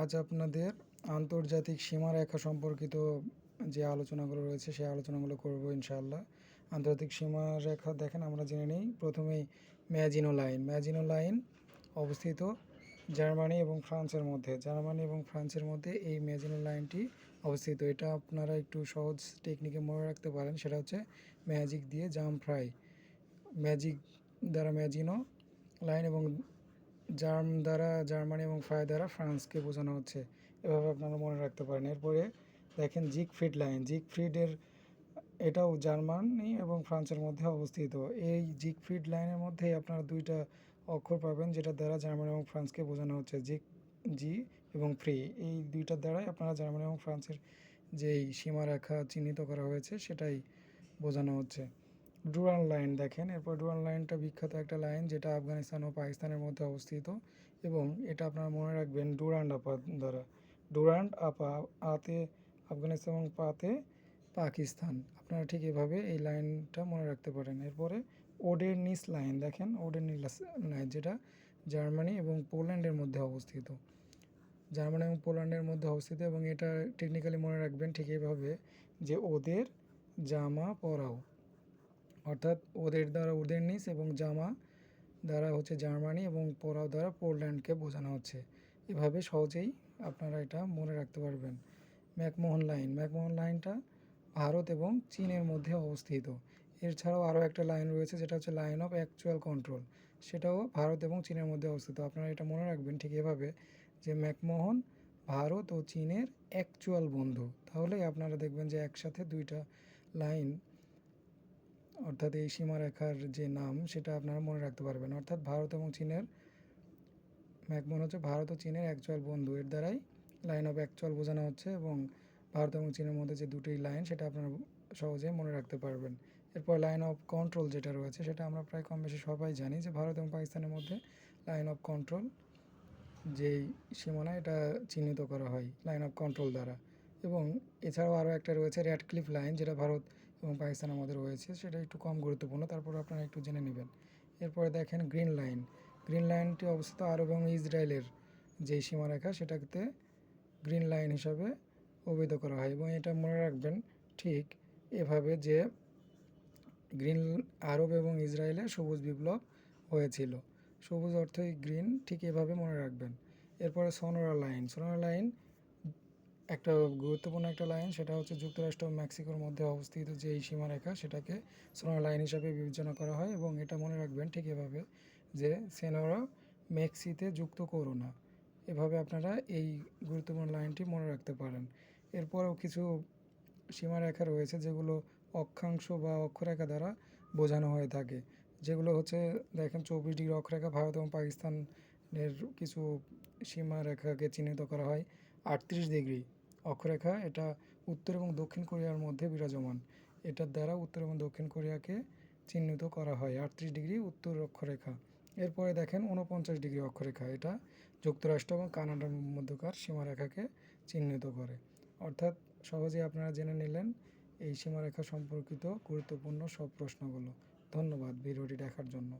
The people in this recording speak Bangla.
আজ আপনাদের আন্তর্জাতিক সীমারেখা সম্পর্কিত যে আলোচনাগুলো রয়েছে, সেই আলোচনাগুলো করব ইনশাআল্লাহ। আন্তর্জাতিক সীমারেখা দেখেন, আমরা জেনে নিই। প্রথমেই ম্যাজিনো লাইন ম্যাজিনো লাইন অবস্থিত জার্মানি এবং ফ্রান্সের মধ্যে। জার্মানি এবং ফ্রান্সের মধ্যে এই ম্যাজিনো লাইনটি অবস্থিত। এটা আপনারা একটু সহজ টেকনিকে মনে রাখতে পারেন। সেটা হচ্ছে ম্যাজিক দিয়ে জাম ফ্রাই ম্যাজিক দ্বারা ম্যাজিনো লাইন এবং জার্ম দ্বারা, জার্মানি এবং ফ্রাই দ্বারা ফ্রান্সকে বোঝানো হচ্ছে। এভাবে আপনারা মনে রাখতে পারেন। এরপরে দেখেন জিক ফ্রিড লাইন জিক ফ্রিডের এটাও জার্মানি এবং ফ্রান্সের মধ্যে অবস্থিত। এই জিক ফ্রিড লাইনের মধ্যেই আপনারা দুইটা অক্ষর পাবেন, যেটা দ্বারা জার্মানি এবং ফ্রান্সকে বোঝানো হচ্ছে। জিক জি এবং ফ্রি এই দুইটার দ্বারাই আপনারা জার্মানি এবং ফ্রান্সের যেই সীমারেখা চিহ্নিত করা হয়েছে, সেটাই বোঝানো হচ্ছে। ডুরান লাইন দেখেন, এরপর ডুরান লাইনটা বিখ্যাত একটা লাইন যেটা আফগানিস্তান ও পাকিস্তানের মধ্যে অবস্থিত এবং এটা আপনারা মনে রাখবেন ডুরান্ড আপা দ্বারা। ডুরান্ড আপা আতে আফগানিস্তান এবং পাতে পাকিস্তান। আপনারা ঠিক এভাবে এই লাইনটা মনে রাখতে পারেন। এরপরে ওডের নিস লাইন দেখেন ওডের নিস লাইন যেটা জার্মানি এবং পোল্যান্ডের মধ্যে অবস্থিত। জার্মানি এবং পোল্যান্ডের মধ্যে অবস্থিত এবং এটা টেকনিক্যালি মনে রাখবেন ঠিক এইভাবে যে ওদের জামা পরাও। অর্থাৎ ওদের দ্বারা ওদের নিস এবং জামা দ্বারা হচ্ছে জার্মানি এবং পোরাও দ্বারা পোল্যান্ডকে বোঝানো হচ্ছে। এভাবে সহজেই আপনারা এটা মনে রাখতে পারবেন। McMahon line. ম্যাকমোহন লাইনটা ভারত এবং চীনের মধ্যে অবস্থিত। এছাড়াও আরও একটা লাইন রয়েছে, যেটা হচ্ছে লাইন অফ অ্যাকচুয়াল কন্ট্রোল। সেটাও ভারত এবং চীনের মধ্যে অবস্থিত। আপনারা এটা মনে রাখবেন ঠিক এভাবে যে ম্যাকমোহন ভারত ও চীনের অ্যাকচুয়াল বন্ধু। তাহলেই আপনারা দেখবেন যে একসাথে দুইটা লাইন অর্থাৎ এই সীমারেখার যে নাম, সেটা আপনারা মনে রাখতে পারবেন। অর্থাৎ ভারত এবং চীনের ম্যাকমোহন হচ্ছে ভারত ও চীনের অ্যাকচুয়াল বন্ধু। এর দ্বারাই লাইন অফ অ্যাকচুয়াল বোঝানো হচ্ছে এবং ভারত এবং চীনের মধ্যে যে দুটি লাইন সেটা আপনারা সহজে মনে রাখতে পারবেন। এরপর লাইন অফ কন্ট্রোল যেটা রয়েছে, সেটা আমরা প্রায় কম বেশি সবাই জানি যে ভারত এবং পাকিস্তানের মধ্যে লাইন অফ কন্ট্রোল যেই সীমানা, এটা চিহ্নিত করা হয় লাইন অফ কন্ট্রোল দ্বারা। এবং এছাড়াও আরও একটা রয়েছে র্যাড ক্লিফ লাইন যেটা ভারত এবং পাকিস্তানের মধ্যে রয়েছে, সেটা একটু কম গুরুত্বপূর্ণ। তারপর আপনারা একটু জেনে নেবেন। এরপরে দেখেন গ্রিন লাইন। গ্রিন লাইনটি অবস্থিত আরব এবং ইসরায়েলের যেই সীমারেখা, সেটাকে গ্রিন লাইন হিসাবে অভিহিত করা হয়। এবং এটা মনে রাখবেন ঠিক এভাবে যে গ্রিন, আরব এবং ইসরায়েলে সবুজ বিপ্লব হয়েছিল। সবুজ অর্থই গ্রিন, ঠিক এভাবে মনে রাখবেন। এরপরে সোনোরা লাইন। সোনোরা লাইন একটা গুরুত্বপূর্ণ একটা লাইন সেটা হচ্ছে যুক্তরাষ্ট্র ও মেক্সিকোর মধ্যে অবস্থিত যে এই সীমারেখা, সেটাকে সোনার লাইন হিসাবে বিবেচনা করা হয় এবং এটা মনে রাখবেন ঠিক এভাবে যে সেনোরা মেক্সিতে যুক্ত করো না। এভাবে আপনারা এই গুরুত্বপূর্ণ লাইনটি মনে রাখতে পারেন। এরপরেও কিছু সীমারেখা রয়েছে যেগুলো অক্ষাংশ বা অক্ষরেখা দ্বারা বোঝানো হয়ে থাকে। যেগুলো হচ্ছে, দেখেন চব্বিশ ডিগ্রি অক্ষরেখা ভারত এবং পাকিস্তানের কিছু সীমারেখাকে চিহ্নিত করা হয়। আটত্রিশ ডিগ্রি অক্ষরেখা, এটা উত্তর এবং দক্ষিণ কোরিয়ার মধ্যে বিরাজমান। এটার দ্বারা উত্তর এবং দক্ষিণ কোরিয়াকে চিহ্নিত করা হয়। আটত্রিশ ডিগ্রি উত্তর অক্ষরেখা। এরপরে দেখেন উনপঞ্চাশ ডিগ্রি অক্ষরেখা। এটা যুক্তরাষ্ট্র এবং কানাডার মধ্যকার সীমারেখাকে চিহ্নিত করে। অর্থাৎ সহজেই আপনারা জেনে নিলেন এই সীমারেখা সম্পর্কিত গুরুত্বপূর্ণ সব প্রশ্নগুলো। ধন্যবাদ ভিডিওটি দেখার জন্য।